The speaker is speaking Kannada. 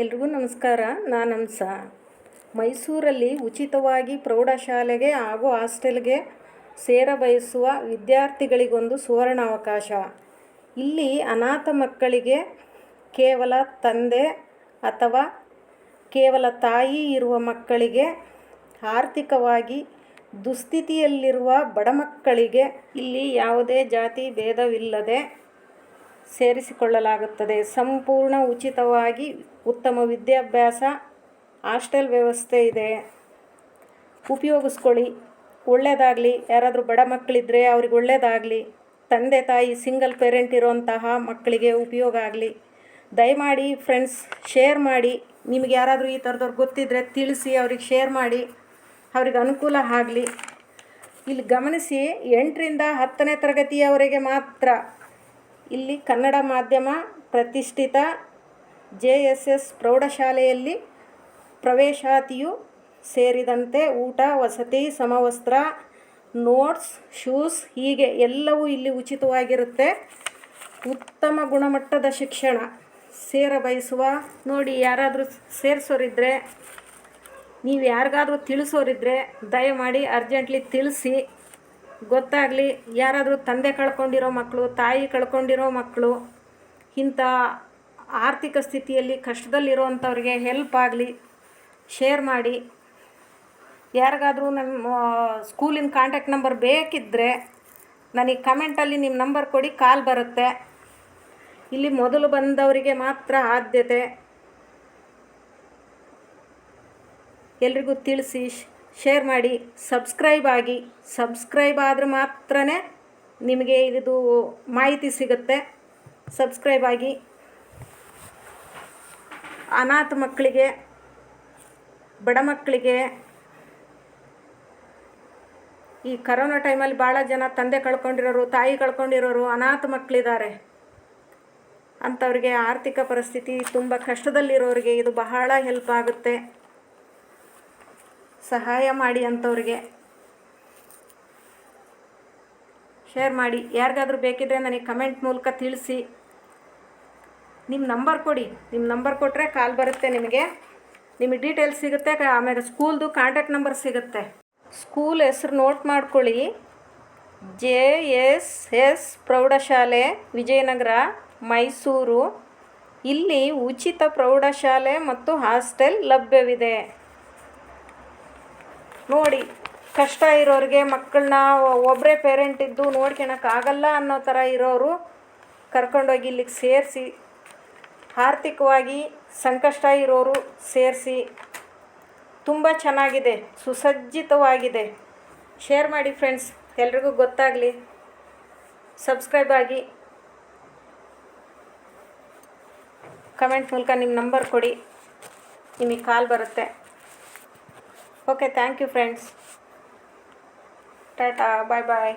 ಎಲ್ರಿಗೂ ನಮಸ್ಕಾರ. ನಾನು ಹಂಸ ಮೈಸೂರಲ್ಲಿ ಉಚಿತವಾಗಿ ಪ್ರೌಢಶಾಲೆಗೆ ಹಾಗೂ ಹಾಸ್ಟೆಲ್ಗೆ ಸೇರ ಬಯಸುವ ವಿದ್ಯಾರ್ಥಿಗಳಿಗೊಂದು ಸುವರ್ಣ ಅವಕಾಶ ಇಲ್ಲಿ ಅನಾಥ ಮಕ್ಕಳಿಗೆ ಕೇವಲ ತಂದೆ ಅಥವಾ ಕೇವಲ ತಾಯಿ ಇರುವ ಮಕ್ಕಳಿಗೆ ಆರ್ಥಿಕವಾಗಿ ದುಸ್ಥಿತಿಯಲ್ಲಿರುವ ಬಡ ಮಕ್ಕಳಿಗೆ ಇಲ್ಲಿ ಯಾವುದೇ ಜಾತಿ ಭೇದವಿಲ್ಲದೆ ಸೇರಿಸಿಕೊಳ್ಳಲಾಗುತ್ತದೆ. ಸಂಪೂರ್ಣ ಉಚಿತವಾಗಿ ಉತ್ತಮ ವಿದ್ಯಾಭ್ಯಾಸ, ಹಾಸ್ಟೆಲ್ ವ್ಯವಸ್ಥೆ ಇದೆ. ಉಪಯೋಗಿಸ್ಕೊಳ್ಳಿ. ಒಳ್ಳೆಯದಾಗಲಿ ಯಾರಾದರೂ ಬಡ ಮಕ್ಕಳಿದ್ದರೆ ಅವ್ರಿಗೆ ಒಳ್ಳೆಯದಾಗಲಿ ತಂದೆ, ತಾಯಿ ಸಿಂಗಲ್ ಪೇರೆಂಟ್ ಇರೋಂತಹ ಮಕ್ಕಳಿಗೆ ಉಪಯೋಗ ಆಗಲಿ. ದಯಮಾಡಿ ಫ್ರೆಂಡ್ಸ್ ಶೇರ್ ಮಾಡಿ. ನಿಮಗೆ ಯಾರಾದರೂ ಈ ಥರದವ್ರು ಗೊತ್ತಿದ್ದರೆ ತಿಳಿಸಿ, ಅವ್ರಿಗೆ ಶೇರ್ ಮಾಡಿ. ಅವ್ರಿಗೆ ಅನುಕೂಲ ಆಗಲಿ. ಇಲ್ಲಿ ಗಮನಿಸಿ, ಎಂಟರಿಂದ ಹತ್ತನೇ ತರಗತಿಯವರೆಗೆ ಮಾತ್ರ ಇಲ್ಲಿ ಕನ್ನಡ ಮಾಧ್ಯಮ ಪ್ರತಿಷ್ಠಿತ ಜೆ ಎಸ್ ಎಸ್ ಪ್ರೌಢಶಾಲೆಯಲ್ಲಿ ಪ್ರವೇಶಾತಿಯು ಸೇರಿದಂತೆ ಊಟ, ವಸತಿ, ಸಮವಸ್ತ್ರ, ನೋಟ್ಸ್, ಶೂಸ್ ಹೀಗೆ ಎಲ್ಲವೂ ಇಲ್ಲಿ ಉಚಿತವಾಗಿರುತ್ತೆ. ಉತ್ತಮ ಗುಣಮಟ್ಟದ ಶಿಕ್ಷಣ ಸೇರ ಬಯಸುವ ನೋಡಿ ಯಾರಾದರೂ ಸೇರಿಸೋರಿದ್ದರೆ ನೀವು ಯಾರಿಗಾದರೂ ತಿಳಿಸೋರಿದ್ದರೆ ದಯಮಾಡಿ ಅರ್ಜೆಂಟ್ಲಿ ತಿಳಿಸಿ. ಗೊತ್ತಾಗಲಿ, ಯಾರಾದರೂ ತಂದೆ ಕಳ್ಕೊಂಡಿರೋ ಮಕ್ಕಳು ತಾಯಿ ಕಳ್ಕೊಂಡಿರೋ ಮಕ್ಕಳು ಇಂಥ ಆರ್ಥಿಕ ಸ್ಥಿತಿಯಲ್ಲಿ ಕಷ್ಟದಲ್ಲಿರೋವಂಥವ್ರಿಗೆ ಹೆಲ್ಪ್ ಆಗಲಿ ಶೇರ್ ಮಾಡಿ. ಯಾರಿಗಾದರೂ ನಮ್ಮ ಸ್ಕೂಲಿನ ಕಾಂಟ್ಯಾಕ್ಟ್ ನಂಬರ್ ಬೇಕಿದ್ದರೆ ನನಗೆ ಕಮೆಂಟಲ್ಲಿ ನಿಮ್ಮ ನಂಬರ್ ಕೊಡಿ ಕಾಲ್ ಬರುತ್ತೆ. ಇಲ್ಲಿ ಮೊದಲು ಬಂದವರಿಗೆ ಮಾತ್ರ ಆದ್ಯತೆ. ಎಲ್ರಿಗೂ ತಿಳಿಸಿ ಶೇರ್ ಮಾಡಿ, ಸಬ್ಸ್ಕ್ರೈಬ್ ಆಗಿ, ಸಬ್ಸ್ಕ್ರೈಬ್ ಆದರೆ ಮಾತ್ರ ನಿಮಗೆ ಇದು ಮಾಹಿತಿ ಸಿಗುತ್ತೆ. ಸಬ್ಸ್ಕ್ರೈಬ್ ಆಗಿ. ಅನಾಥ ಮಕ್ಕಳಿಗೆ, ಬಡ ಮಕ್ಕಳಿಗೆ ಈ ಕರೋನಾ ಟೈಮಲ್ಲಿ ಭಾಳ ಜನ ತಂದೆ ಕಳ್ಕೊಂಡಿರೋರು, ತಾಯಿ ಕಳ್ಕೊಂಡಿರೋರು ಅನಾಥ ಮಕ್ಕಳಿದ್ದಾರೆ. ಅಂಥವ್ರಿಗೆ ಆರ್ಥಿಕ ಪರಿಸ್ಥಿತಿ ತುಂಬ ಕಷ್ಟದಲ್ಲಿರೋರಿಗೆ ಇದು ಬಹಳ ಹೆಲ್ಪ್ ಆಗುತ್ತೆ. ಸಹಾಯ ಮಾಡಿ ಅಂಥವ್ರಿಗೆ. ಶೇರ್ ಮಾಡಿ. ಯಾರಿಗಾದರೂ ಬೇಕಿದ್ದರೆ ನನಗೆ ಕಮೆಂಟ್ ಮೂಲಕ ತಿಳಿಸಿ. ನಿಮ್ಮ ನಂಬರ್ ಕೊಡಿ. ನಿಮ್ಮ ನಂಬರ್ ಕೊಟ್ಟರೆ ಕಾಲ್ ಬರುತ್ತೆ ನಿಮಗೆ. ನಿಮಗೆ ಡೀಟೇಲ್ಸ್ ಸಿಗುತ್ತೆ. ಆಮೇಲೆ ಸ್ಕೂಲ್ದು ಕಾಂಟ್ಯಾಕ್ಟ್ ನಂಬರ್ ಸಿಗುತ್ತೆ. ಸ್ಕೂಲ್ ಹೆಸ್ರು ನೋಟ್ ಮಾಡ್ಕೊಳ್ಳಿ. ಜೆ ಎಸ್ ಎಸ್ ಪ್ರೌಢಶಾಲೆ, ವಿಜಯನಗರ, ಮೈಸೂರು. ಇಲ್ಲಿ ಉಚಿತ ಪ್ರೌಢಶಾಲೆ ಮತ್ತು ಹಾಸ್ಟೆಲ್ ಲಭ್ಯವಿದೆ. ನೋಡಿ, ಕಷ್ಟ ಇರೋರಿಗೆ ಮಕ್ಕಳನ್ನ ಒಬ್ಬರೇ ಪೇರೆಂಟ್ ಇದ್ದು ನೋಡ್ಕೊಳಕ್ಕಾಗಲ್ಲ ಅನ್ನೋ ಥರ ಇರೋರು ಕರ್ಕೊಂಡೋಗಿ ಇಲ್ಲಿಗೆ ಸೇರಿಸಿ, ಆರ್ಥಿಕವಾಗಿ ಸಂಕಷ್ಟ ಇರೋರು ಸೇರಿಸಿ ತುಂಬ ಚೆನ್ನಾಗಿದೆ, ಸುಸಜ್ಜಿತವಾಗಿದೆ. ಶೇರ್ ಮಾಡಿ ಫ್ರೆಂಡ್ಸ್ ಎಲ್ರಿಗೂ ಗೊತ್ತಾಗಲಿ. ಸಬ್ಸ್ಕ್ರೈಬ್ ಆಗಿ. ಕಮೆಂಟ್ ಮೂಲಕ ನಿಮ್ಮ ನಂಬರ್ ಕೊಡಿ. ನಿಮಗೆ ಕಾಲ್ ಬರುತ್ತೆ. Okay thank you friends tata bye bye